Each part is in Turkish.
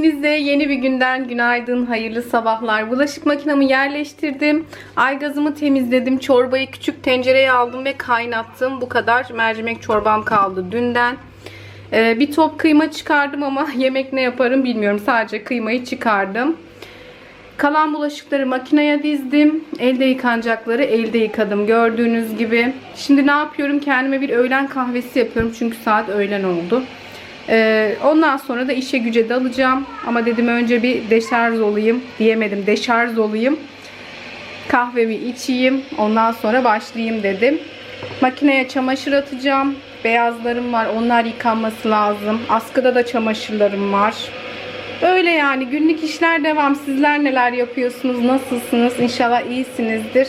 Hepinize yeni bir günden günaydın, hayırlı sabahlar. Bulaşık makinamı yerleştirdim. Aygazımı temizledim. Çorbayı küçük tencereye aldım ve kaynattım. Bu kadar mercimek çorbam kaldı dünden. Ee, bir top kıyma çıkardım ama yemek ne yaparım bilmiyorum. Sadece kıymayı çıkardım. Kalan bulaşıkları makineye dizdim. Elde yıkanacakları elde yıkadım gördüğünüz gibi. Şimdi ne yapıyorum? Kendime bir öğlen kahvesi yapıyorum. Çünkü saat öğlen oldu. Ee, ondan sonra da işe güce dalacağım. Ama dedim önce bir deşarj olayım. Diyemedim deşarj olayım. Kahvemi içeyim. Ondan sonra başlayayım dedim. Makineye çamaşır atacağım. Beyazlarım var. Onlar yıkanması lazım. Askıda da çamaşırlarım var. Öyle yani günlük işler devam. Sizler neler yapıyorsunuz? Nasılsınız? İnşallah iyisinizdir.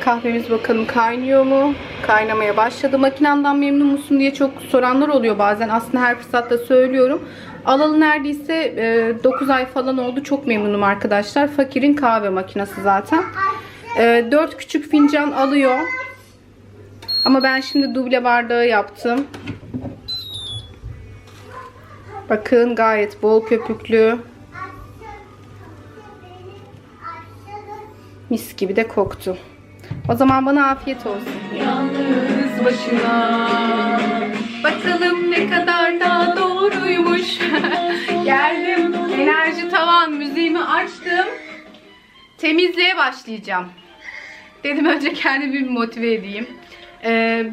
Kahvemiz bakalım kaynıyor mu? Kaynamaya başladı. Makinamdan memnun musun diye çok soranlar oluyor bazen. Aslında her fırsatta söylüyorum. Alalı neredeyse e, 9 ay falan oldu. Çok memnunum arkadaşlar. Fakir'in kahve makinesi zaten. E, 4 küçük fincan alıyor. Ama ben şimdi duble bardağı yaptım. Bakın gayet bol köpüklü. Mis gibi de koktu. O zaman bana afiyet olsun. Yalnız başına. Bakalım ne kadar da doğruymuş. Geldim. Enerji tavan müziğimi açtım. Temizliğe başlayacağım. Dedim önce kendimi bir motive edeyim. Ee,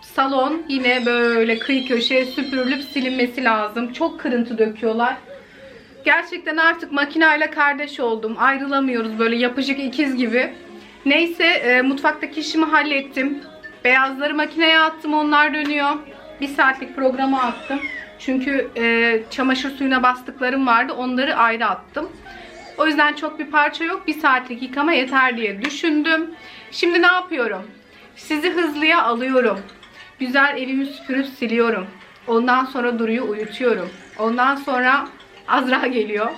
salon yine böyle kıyı köşe süpürülüp silinmesi lazım. Çok kırıntı döküyorlar. Gerçekten artık makinayla kardeş oldum. Ayrılamıyoruz böyle yapışık ikiz gibi. Neyse e, mutfaktaki işimi hallettim. Beyazları makineye attım onlar dönüyor. Bir saatlik programa attım. Çünkü e, çamaşır suyuna bastıklarım vardı. Onları ayrı attım. O yüzden çok bir parça yok. Bir saatlik yıkama yeter diye düşündüm. Şimdi ne yapıyorum? Sizi hızlıya alıyorum. Güzel evimi süpürüp siliyorum. Ondan sonra Duru'yu uyutuyorum. Ondan sonra Azra geliyor.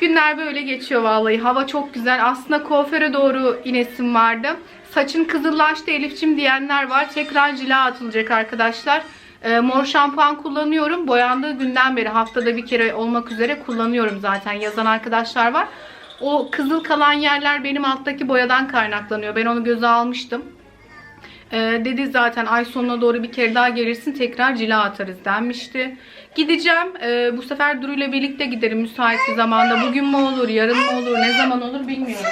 Günler böyle geçiyor vallahi. Hava çok güzel. Aslında kuaföre doğru inesim vardı. Saçın kızıllaştı Elifçim diyenler var. Tekrar cila atılacak arkadaşlar. Ee, mor şampuan kullanıyorum. Boyandığı günden beri haftada bir kere olmak üzere kullanıyorum zaten. Yazan arkadaşlar var. O kızıl kalan yerler benim alttaki boyadan kaynaklanıyor. Ben onu göze almıştım. Ee, dedi zaten ay sonuna doğru bir kere daha gelirsin tekrar cila atarız denmişti. Gideceğim. Ee, bu sefer Duru ile birlikte giderim müsait bir zamanda. Bugün mü olur, yarın mı olur, ne zaman olur bilmiyorum.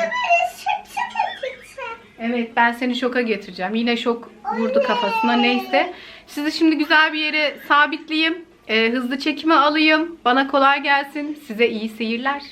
Evet ben seni şoka getireceğim. Yine şok vurdu kafasına neyse. Sizi şimdi güzel bir yere sabitleyeyim. Ee, hızlı çekime alayım. Bana kolay gelsin. Size iyi seyirler.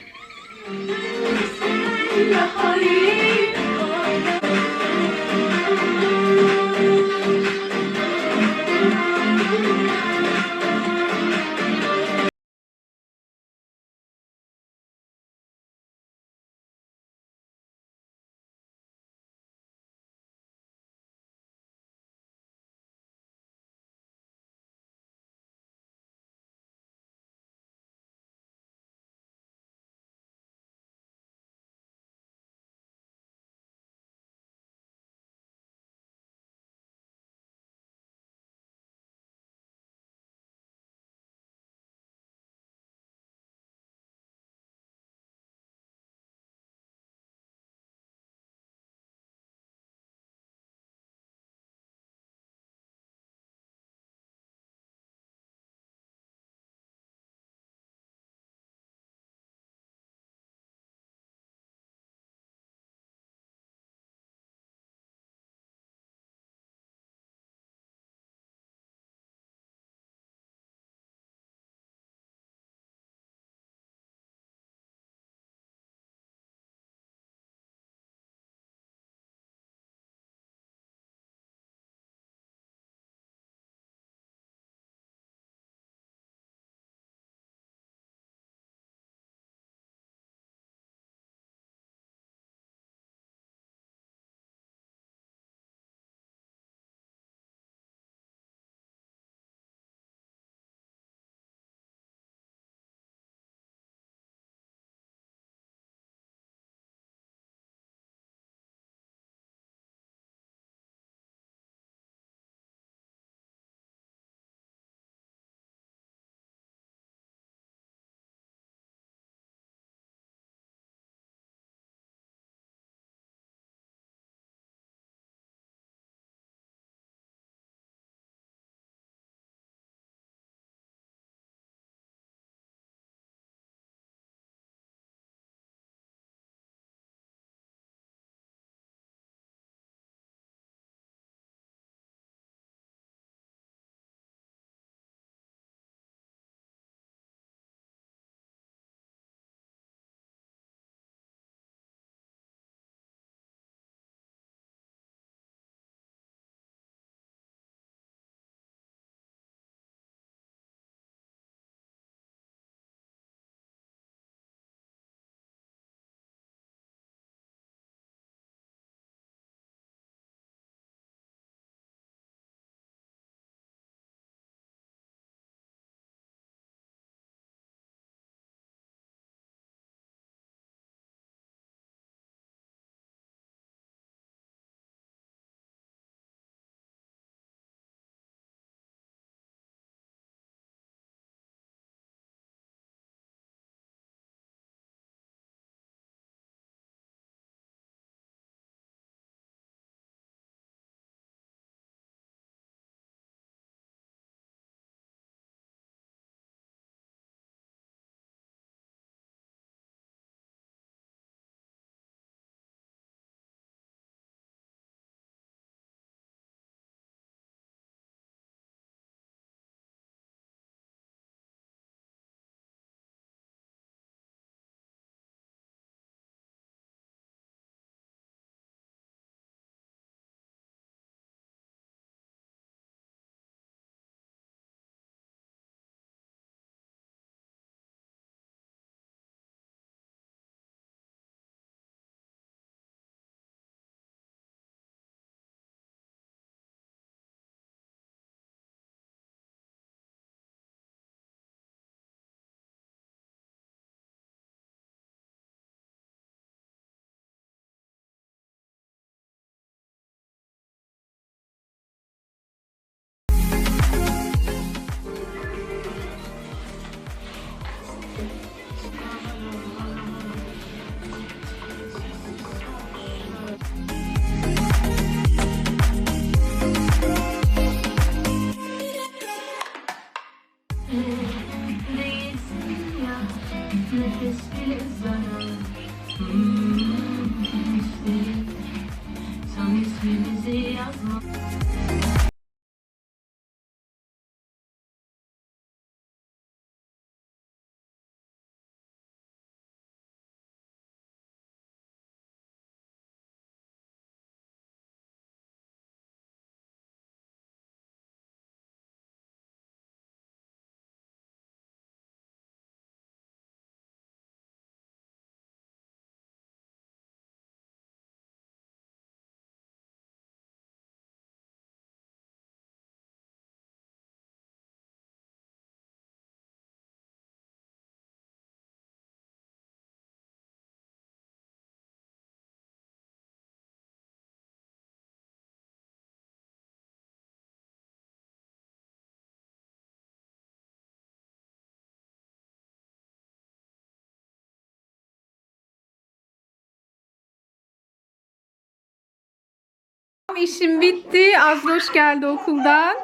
İşim bitti. Azroş geldi okuldan.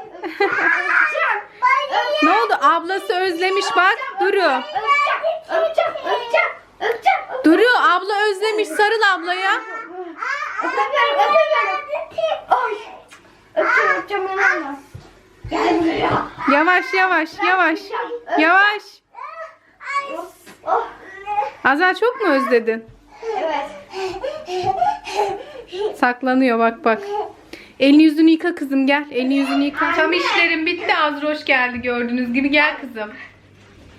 ne oldu? Ablası özlemiş bak. Duru. Duru abla özlemiş. Sarıl ablaya. Yavaş yavaş yavaş. Yavaş. Azra çok mu özledin? Evet. Saklanıyor bak bak. Elini yüzünü yıka kızım gel. Elini yüzünü yıka. Tam işlerim bitti. Azroş geldi gördüğünüz gibi. Gel kızım.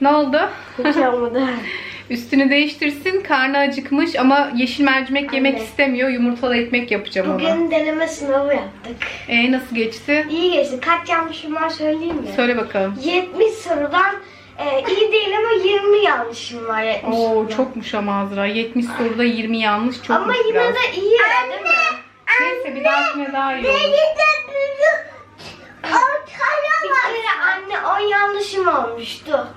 Ne oldu? Hiç olmadı. Üstünü değiştirsin. Karnı acıkmış ama yeşil mercimek yemek Anne. istemiyor. Yumurtalı ekmek yapacağım ona. Bugün deneme sınavı yaptık. Ee nasıl geçti? İyi geçti. Kaç yanlışım var söyleyeyim mi? Söyle bakalım. 70 sorudan e, iyi değil ama 20 yanlışım var 70 Oo çokmuş ama Azra. 70 soruda 20 yanlış çok Ama yine biraz. de iyi değil mi? Neyse bir dahakine daha iyi olur. Bir kere anne 10 yanlışım olmuştu.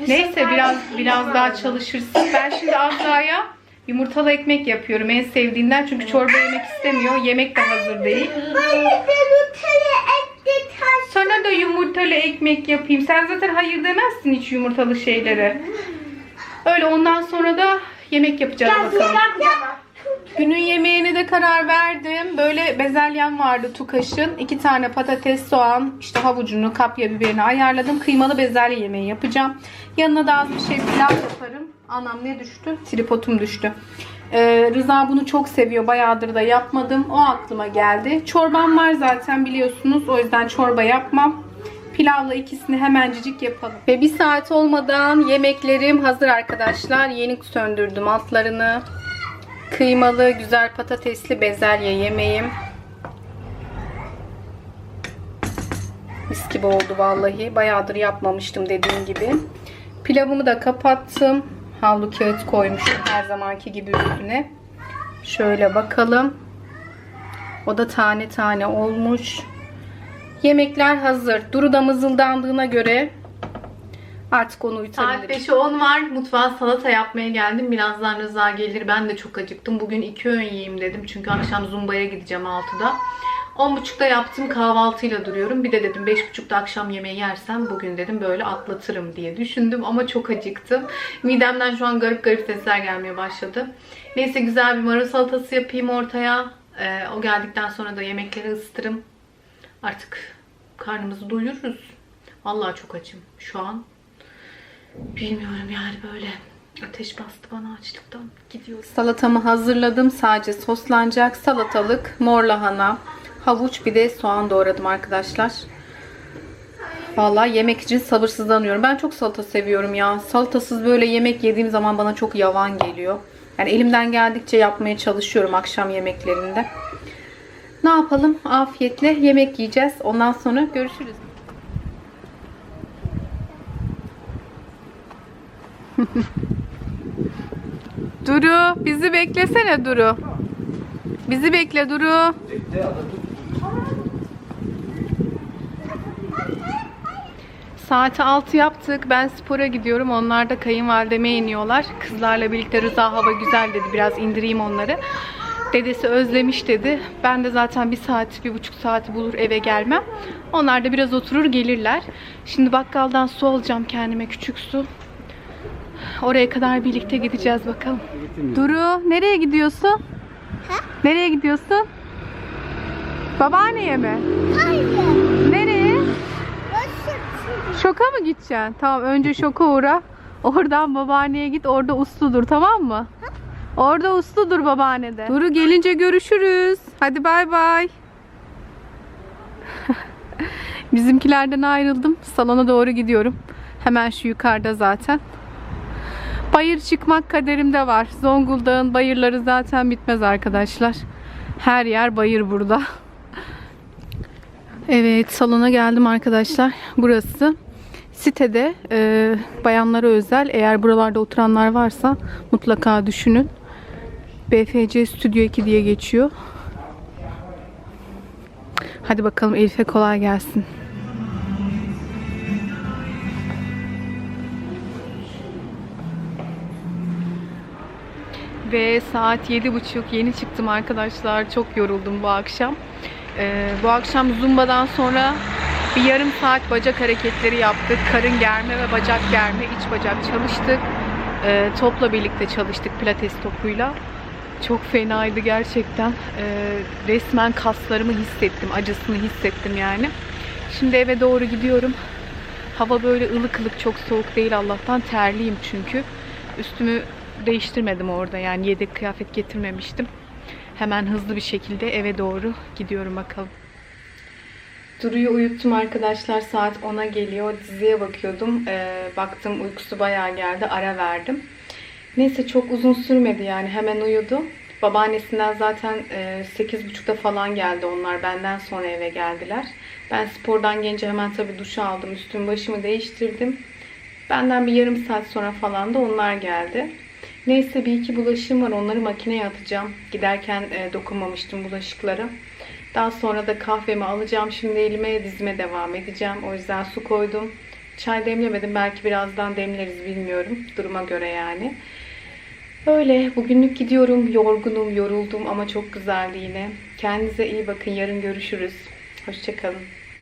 Bu Neyse sefer biraz biraz daha çalışırsın. Ben şimdi Azra'ya yumurtalı ekmek yapıyorum en sevdiğinden çünkü çorba yemek istemiyor. Yemek de hazır değil. Sana da yumurtalı ekmek yapayım. Sen zaten hayır demezsin hiç yumurtalı şeylere. Öyle ondan sonra da yemek yapacağız bakalım. Günün yemeğine de karar verdim. Böyle bezelyem vardı Tukaş'ın. iki tane patates, soğan, işte havucunu, kapya biberini ayarladım. Kıymalı bezelye yemeği yapacağım. Yanına da az bir şey pilav yaparım. Anam ne düştü? Tripodum düştü. Ee, Rıza bunu çok seviyor. Bayağıdır da yapmadım. O aklıma geldi. Çorbam var zaten biliyorsunuz. O yüzden çorba yapmam. Pilavla ikisini hemencik yapalım. Ve bir saat olmadan yemeklerim hazır arkadaşlar. Yenik söndürdüm altlarını. Kıymalı güzel patatesli bezelye yemeğim. Mis gibi oldu vallahi. Bayağıdır yapmamıştım dediğim gibi. Pilavımı da kapattım. Havlu kağıt koymuşum her zamanki gibi üstüne. Şöyle bakalım. O da tane tane olmuş. Yemekler hazır. Duru da mızıldandığına göre artık onu uyutabilirim. Saat 5'e 10 var. Mutfağa salata yapmaya geldim. Birazdan Rıza gelir. Ben de çok acıktım. Bugün iki öğün yiyeyim dedim. Çünkü akşam Zumba'ya gideceğim 6'da. 10.30'da yaptım kahvaltıyla duruyorum. Bir de dedim 5.30'da akşam yemeği yersem bugün dedim böyle atlatırım diye düşündüm. Ama çok acıktım. Midemden şu an garip garip sesler gelmeye başladı. Neyse güzel bir marul salatası yapayım ortaya. Ee, o geldikten sonra da yemekleri ısıtırım. Artık karnımızı doyururuz. Vallahi çok açım şu an. Bilmiyorum yani böyle ateş bastı bana açlıktan gidiyoruz. Salatamı hazırladım. Sadece soslanacak salatalık, mor lahana, havuç bir de soğan doğradım arkadaşlar. Vallahi yemek için sabırsızlanıyorum. Ben çok salata seviyorum ya. Salatasız böyle yemek yediğim zaman bana çok yavan geliyor. Yani elimden geldikçe yapmaya çalışıyorum akşam yemeklerinde. Ne yapalım? Afiyetle yemek yiyeceğiz. Ondan sonra görüşürüz. Duru, bizi beklesene Duru. Bizi bekle Duru. Saati 6 yaptık. Ben spora gidiyorum. Onlar da kayınvalideme iniyorlar. Kızlarla birlikte Rıza hava güzel dedi. Biraz indireyim onları. Dedesi özlemiş dedi. Ben de zaten bir saat, bir buçuk saati bulur eve gelmem. Onlar da biraz oturur gelirler. Şimdi bakkaldan su alacağım kendime küçük su. Oraya kadar birlikte gideceğiz bakalım. Duru nereye gidiyorsun? Nereye gidiyorsun? Babaanneye mi? Hayır. Şoka mı gideceksin? Tamam önce şoka uğra. Oradan babaanneye git orada usludur tamam mı? Orada usludur babaannede. Duru gelince görüşürüz. Hadi bay bay. Bizimkilerden ayrıldım. Salona doğru gidiyorum. Hemen şu yukarıda zaten. Bayır çıkmak kaderimde var. Zonguldak'ın bayırları zaten bitmez arkadaşlar. Her yer bayır burada. Evet salona geldim arkadaşlar. Burası sitede e, bayanlara özel. Eğer buralarda oturanlar varsa mutlaka düşünün. BFC Stüdyo 2 diye geçiyor. Hadi bakalım Elif'e kolay gelsin. Ve saat yedi buçuk. Yeni çıktım arkadaşlar. Çok yoruldum bu akşam. Ee, bu akşam Zumba'dan sonra bir yarım saat bacak hareketleri yaptık. Karın germe ve bacak germe, iç bacak çalıştık. Ee, topla birlikte çalıştık pilates topuyla. Çok fenaydı gerçekten. Ee, resmen kaslarımı hissettim, acısını hissettim yani. Şimdi eve doğru gidiyorum. Hava böyle ılık ılık çok soğuk değil Allah'tan terliyim çünkü. Üstümü değiştirmedim orada yani yedek kıyafet getirmemiştim. Hemen hızlı bir şekilde eve doğru gidiyorum bakalım. Duru'yu uyuttum arkadaşlar. Saat 10'a geliyor. Diziye bakıyordum. Ee, baktım uykusu bayağı geldi. Ara verdim. Neyse çok uzun sürmedi yani. Hemen uyudu. Babaannesinden zaten e, 8.30'da falan geldi onlar. Benden sonra eve geldiler. Ben spordan gelince hemen tabii duşu aldım. Üstümü başımı değiştirdim. Benden bir yarım saat sonra falan da onlar geldi. Neyse bir iki bulaşığım var. Onları makineye atacağım. Giderken e, dokunmamıştım bulaşıkları. Daha sonra da kahvemi alacağım. Şimdi elime dizime devam edeceğim. O yüzden su koydum. Çay demlemedim. Belki birazdan demleriz bilmiyorum. Duruma göre yani. Öyle. Bugünlük gidiyorum. Yorgunum, yoruldum ama çok güzeldi yine. Kendinize iyi bakın. Yarın görüşürüz. Hoşçakalın.